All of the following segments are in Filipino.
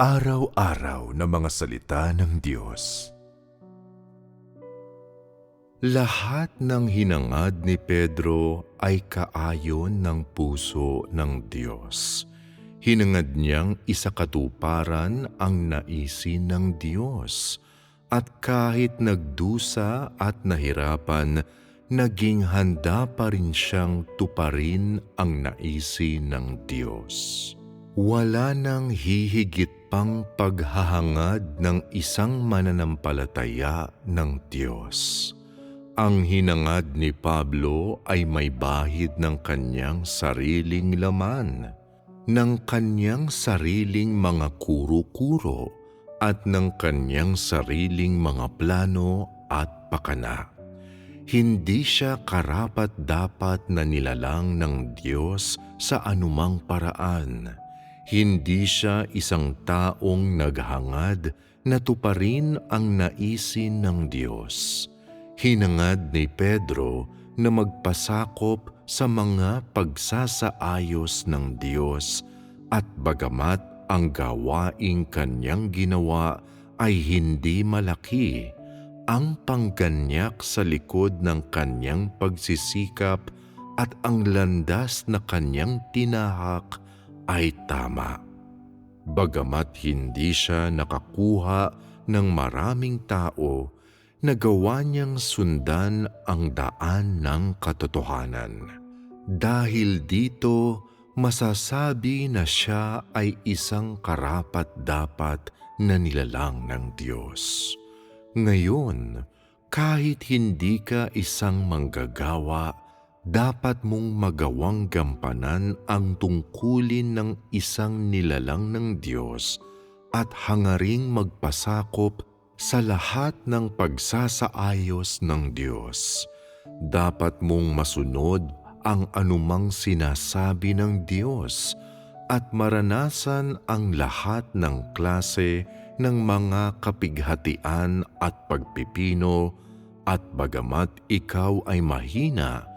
Pang-araw-araw na mga salita ng Diyos. Lahat ng hinangad ni Pedro ay kaayon ng puso ng Diyos. Hinangad niyang isakatuparan ang naisin ng Diyos at kahit nagdusa at nahirapan, naging handa pa rin siyang tuparin ang naisin ng Diyos. Wala nang hihigit pang paghahangad ng isang mananampalataya ng Diyos. Ang hinangad ni Pablo ay may bahid ng kanyang sariling laman, ng kanyang sariling mga kuro-kuro at ng kanyang sariling mga plano at pakana hindi siya karapat dapat na nilalang ng Diyos sa anumang paraan. Hindi siya isang taong naghangad na tuparin ang naisin ng Diyos. Hinangad ni Pedro na magpasakop sa mga pagsasaayos ng Diyos at bagamat ang gawaing kanyang ginawa ay hindi malaki, ang pangganyak sa likod ng kanyang pagsisikap at ang landas na kanyang tinahak ay tama. Bagamat hindi siya nakakuha ng maraming tao, nagawa niyang sundan ang daan ng katotohanan. Dahil dito, masasabi na siya ay isang karapat-dapat na nilalang ng Diyos. Ngayon, kahit hindi ka isang manggagawa, dapat mong magawang gampanan ang tungkulin ng isang nilalang ng Diyos at hangaring magpasakop sa lahat ng pagsasaayos ng Diyos. Dapat mong masunod ang anumang sinasabi ng Diyos at maranasan ang lahat ng klase ng mga kapighatian at pagpipino at bagamat ikaw ay mahina,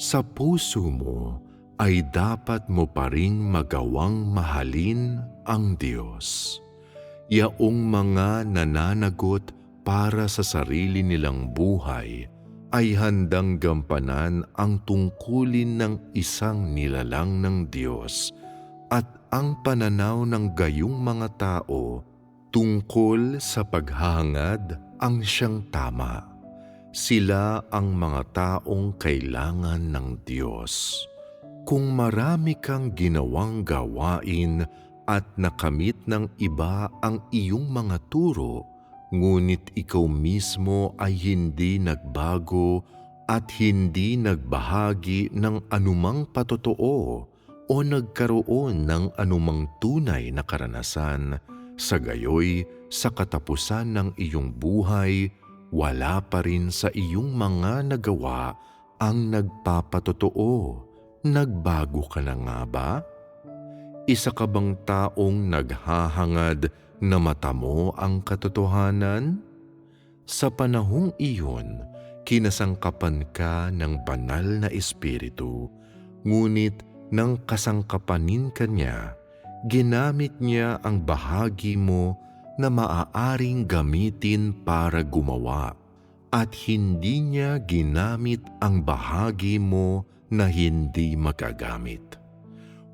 sa puso mo ay dapat mo pa ring magawang mahalin ang Diyos. Yaong mga nananagot para sa sarili nilang buhay ay handang gampanan ang tungkulin ng isang nilalang ng Diyos at ang pananaw ng gayong mga tao Tungkol sa paghahangad ang siyang tama. Sila ang mga taong kailangan ng Diyos. Kung marami kang ginawang gawain at nakamit ng iba ang iyong mga turo, ngunit ikaw mismo ay hindi nagbago at hindi nagbahagi ng anumang patotoo o nagkaroon ng anumang tunay na karanasan, sa gayoy, sa katapusan ng iyong buhay, wala pa rin sa iyong mga nagawa ang nagpapatotoo. Nagbago ka na nga ba? Isa ka bang taong naghahangad na matamo ang katotohanan? Sa panahong iyon, kinasangkapan ka ng banal na espiritu, ngunit nang kasangkapanin ka niya, ginamit niya ang bahagi mo na maaaring gamitin para gumawa at hindi niya ginamit ang bahagi mo na hindi magagamit.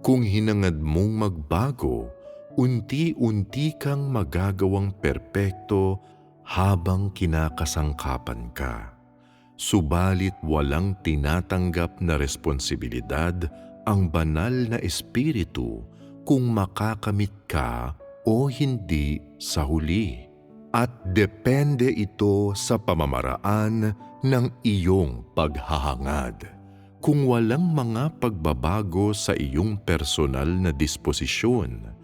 Kung hinangad mong magbago, unti-unti kang magagawang perpekto habang kinakasangkapan ka. Subalit walang tinatanggap na responsibilidad ang banal na espiritu kung makakamit ka o hindi sa huli. At depende ito sa pamamaraan ng iyong paghahangad. Kung walang mga pagbabago sa iyong personal na disposisyon,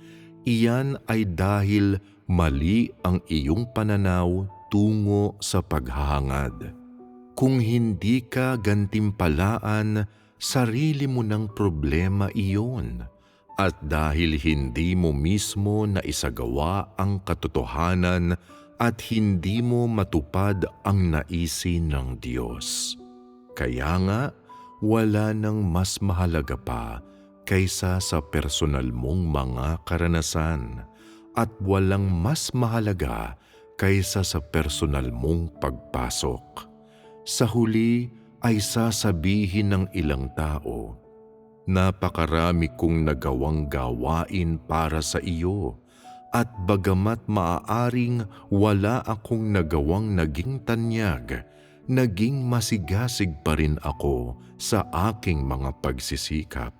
iyan ay dahil mali ang iyong pananaw tungo sa paghahangad. Kung hindi ka gantimpalaan, sarili mo ng problema iyon at dahil hindi mo mismo na isagawa ang katotohanan at hindi mo matupad ang naisin ng Diyos. Kaya nga, wala nang mas mahalaga pa kaysa sa personal mong mga karanasan. at walang mas mahalaga kaysa sa personal mong pagpasok. Sa huli ay sasabihin ng ilang tao, Napakarami kong nagawang gawain para sa iyo at bagamat maaaring wala akong nagawang naging tanyag, naging masigasig pa rin ako sa aking mga pagsisikap.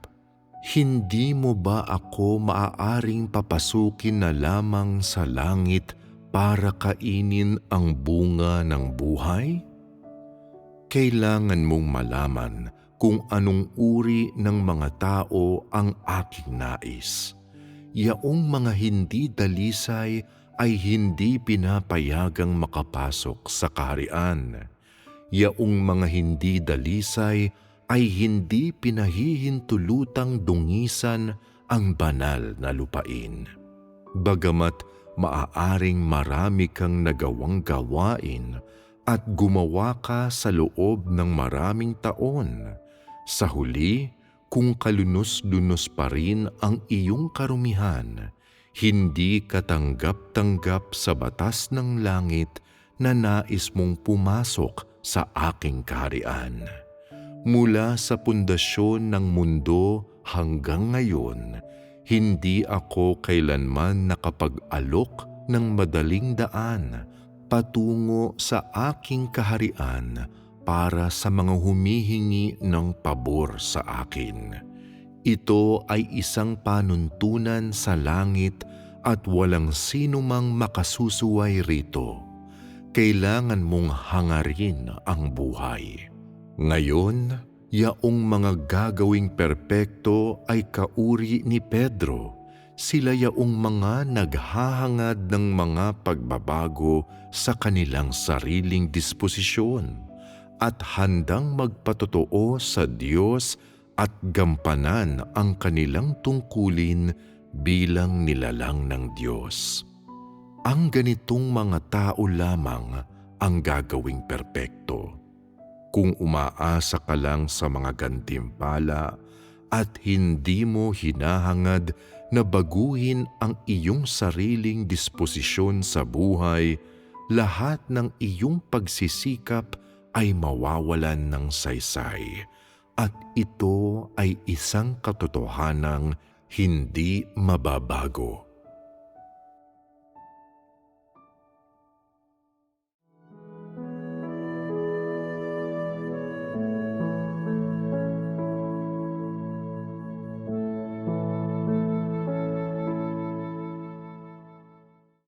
Hindi mo ba ako maaaring papasukin na lamang sa langit para kainin ang bunga ng buhay? Kailangan mong malaman kung anong uri ng mga tao ang aking nais. Yaong mga hindi dalisay ay hindi pinapayagang makapasok sa kaharian. Yaong mga hindi dalisay ay hindi pinahihintulutang dungisan ang banal na lupain. Bagamat maaaring marami kang nagawang gawain at gumawa ka sa loob ng maraming taon, sa huli, kung kalunos-lunos pa rin ang iyong karumihan, hindi katanggap-tanggap sa batas ng langit na nais mong pumasok sa aking kaharian. Mula sa pundasyon ng mundo hanggang ngayon, hindi ako kailanman nakapag-alok ng madaling daan patungo sa aking kaharian para sa mga humihingi ng pabor sa akin. Ito ay isang panuntunan sa langit at walang sino mang makasusuway rito. Kailangan mong hangarin ang buhay. Ngayon, yaong mga gagawing perpekto ay kauri ni Pedro. Sila yaong mga naghahangad ng mga pagbabago sa kanilang sariling disposisyon at handang magpatotoo sa Diyos at gampanan ang kanilang tungkulin bilang nilalang ng Diyos. Ang ganitong mga tao lamang ang gagawing perpekto. Kung umaasa ka lang sa mga gantimpala at hindi mo hinahangad na baguhin ang iyong sariling disposisyon sa buhay, lahat ng iyong pagsisikap ay mawawalan ng saysay at ito ay isang katotohanang hindi mababago.